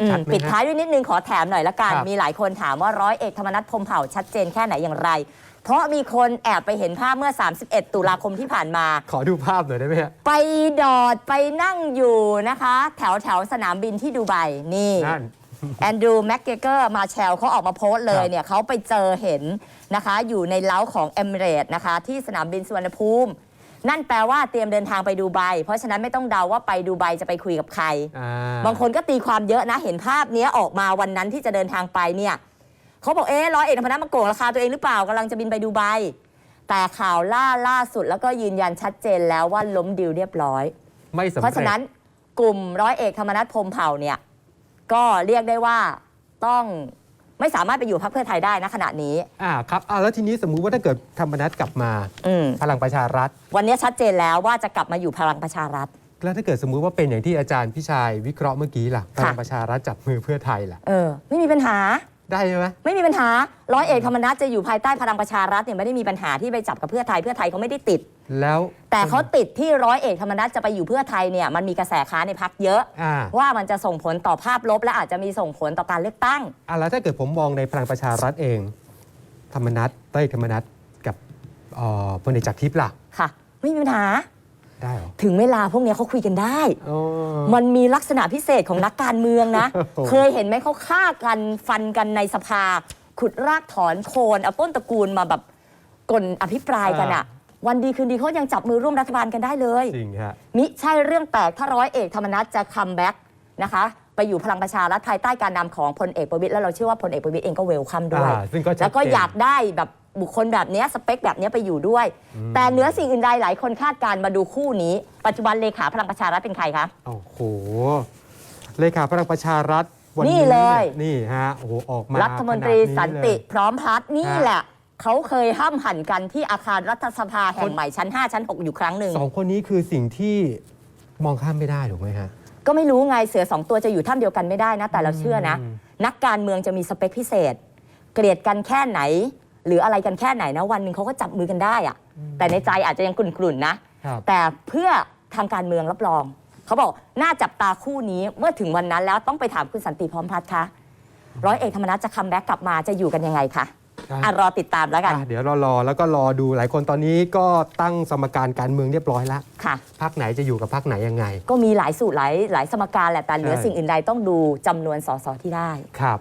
อืมชัดไหมปิดฮะท้ายด้วยนิดนึงขอแถมหน่อยละกัน ครับ มีหลายคนถามว่าร้อยเอกธรรมนัฐพรหมเผ่าชัดเจนแค่ไหนอย่างไร เพราะมีคนแอบไปเห็นภาพเมื่อ 31 ตุลาคมที่ผ่านมา ขอดูภาพหน่อยได้ไหมฮะ ไปดอดไปนั่งอยู่นะคะ แถวแถวสนามบินที่ดูไบนี่ นั่น แอนดรูว์แม็กเกเกอร์มาแชลเขาออกมาโพสต์เลยครับเนี่ยเขาไปเจอเห็นนะคะ อยู่ในเล้าของเอมิเรตนะคะ ที่สนามบินสุวรรณภูมิ นั่นแปลว่าเตรียมเดินทางไปดูไบเพราะฉะนั้นไม่ต้องเดาว่าไปดูไบจะไปคุยกับใคร อ่าบางคนก็ตีความเยอะนะเห็นภาพเนี้ยออกมาวันนั้นที่จะเดินทางไปเนี่ยเขาบอกเอ๊ะร้อยเอกธรรมนัฐมาโกงราคาตัวเองหรือเปล่ากำลังจะบินไปดูไบแต่ข่าวล่าล่าสุดแล้วก็ยืนยันชัดเจนแล้วว่าล้มดิวเรียบร้อย ไม่สำเร็จเพราะฉะนั้นกลุ่มร้อยเอกธรรมนัฐพรหมเผ่าเนี่ยก็เรียกได้ว่าต้อง ไม่สามารถไปอยู่พรรคเพื่อไทยได้นะขณะนี้ อ่าครับอ่าแล้วทีนี้สมมุติว่าถ้าเกิดธรรมนัตกลับมา อืมพลังประชารัฐ วันนี้ชัดเจนแล้วว่าจะกลับมาอยู่พลังประชารัฐ แล้วถ้าเกิดสมมุติว่าเป็นอย่างที่อาจารย์พี่ชายวิเคราะห์เมื่อกี้ล่ะพลังประชารัฐจับมือเพื่อไทยล่ะ เออ ไม่มีปัญหา ได้ไหมไม่มีปัญหาร้อยเอกธรรมนัฐจะอยู่ภายใต้พลังประชารัฐเนี่ยไม่ได้มีปัญหาที่ไปจับกับเพื่อไทยเพื่อไทยเขาไม่ได้ติด แล้ว แต่เขาติดที่ร้อยเอกธรรมนัฐจะไปอยู่เพื่อไทยเนี่ยมันมีกระแสค้านในพักเยอะ อ่า ว่ามันจะส่งผลต่อภาพลบ และอาจจะมีส่งผลต่อการเลือกตั้ง อ่าแล้วถ้าเกิดผมมองในพลังประชารัฐเอง ธรรมนัตเต้ยธรรมนัตกับเอ่อพลเอกจากรทิพย์ล่ะ ค่ะ ไม่มีปัญหา ได้เหรอถึงเวลาพวกเนี้ยเขาคุยกันได้ อ๋อ มันมีลักษณะพิเศษของนักการเมืองนะ โอ้โห เคยเห็นไหมเขาฆ่ากันฟันกันในสภา ขุดรากถอนโคนเอาต้นตระกูลมาแบบกลอภิปรายกันอะ วันดีคืนดีเขายังจับมือร่วมรัฐบาลกันได้เลยจริงฮะมิใช่เรื่องแปลกถ้าร้อยเอกธรรมนัฐจะคัมแบ็กนะคะ ไปอยู่พลังประชารัฐภายใต้การนำของพลเอกประวิตยแล้วเราเชื่อว่าพลเอกประวิตยเองก็เวลคัมด้วยอ่าซึ่งก็ชัดเจนแล้วก็อยากได้แบบบุคคลแบบเนี้ยสเปคแบบเนี้ยไปอยู่ด้วย แต่เหนือสิ่งอื่นใดหลายคนคาดการณ์มาดูคู่นี้ ปัจจุบันเลขาพลังประชารัฐเป็นใครคะโอ้โหเลขาพลังประชารัฐวันนี่นี้เลยนี่ฮะโอ้โหออกมารัฐมนตรีขนาดนี้สันติเลยพร้อมพัฒน์นี่ฮะแหละ เขาเคยห้ามหันกันที่อาคารรัฐสภาแห่งใหม่ชั้น 5 ชั้น 6 อยู่ครั้งหนึ่งสองคนนี้คือสิ่งที่มองข้ามไม่ได้ถูกไหมฮะ ก็ไม่รู้ไงเสือสองตัวจะอยู่ถ้ำเดียวกันไม่ได้นะ แต่เราเชื่อนะอืมนักการเมืองจะมีสเปคพิเศษ เกลียดกันแค่ไหน หรืออะไรกันแค่ไหนนะ วันหนึ่งเขาก็จับมือกันได้อะแต่ในใจอาจจะยังกลุ่นๆนะครับแต่เพื่อทางการเมืองรับรองเขาบอกน่าจับตาคู่นี้เมื่อถึงวันนั้นแล้วต้องไปถามคุณสันติพร้อมพัฒน์คะร้อยเอกธรรมนัฐจะคัมแบ็กกลับมาจะอยู่กันยังไงคะ อะรอติดตามแล้วกัน อะเดี๋ยวเรารอแล้วก็รอดูหลายคนตอนนี้ก็ตั้งสมการการเมืองเรียบร้อยแล้วค่ะ พักไหนจะอยู่กับพักไหนยังไง ก็มีหลายสูตรหลายหลายสมการแหละแต่เหนือใช่ สิ่งอื่นใดต้องดูจำนวนสสที่ได้ ครับ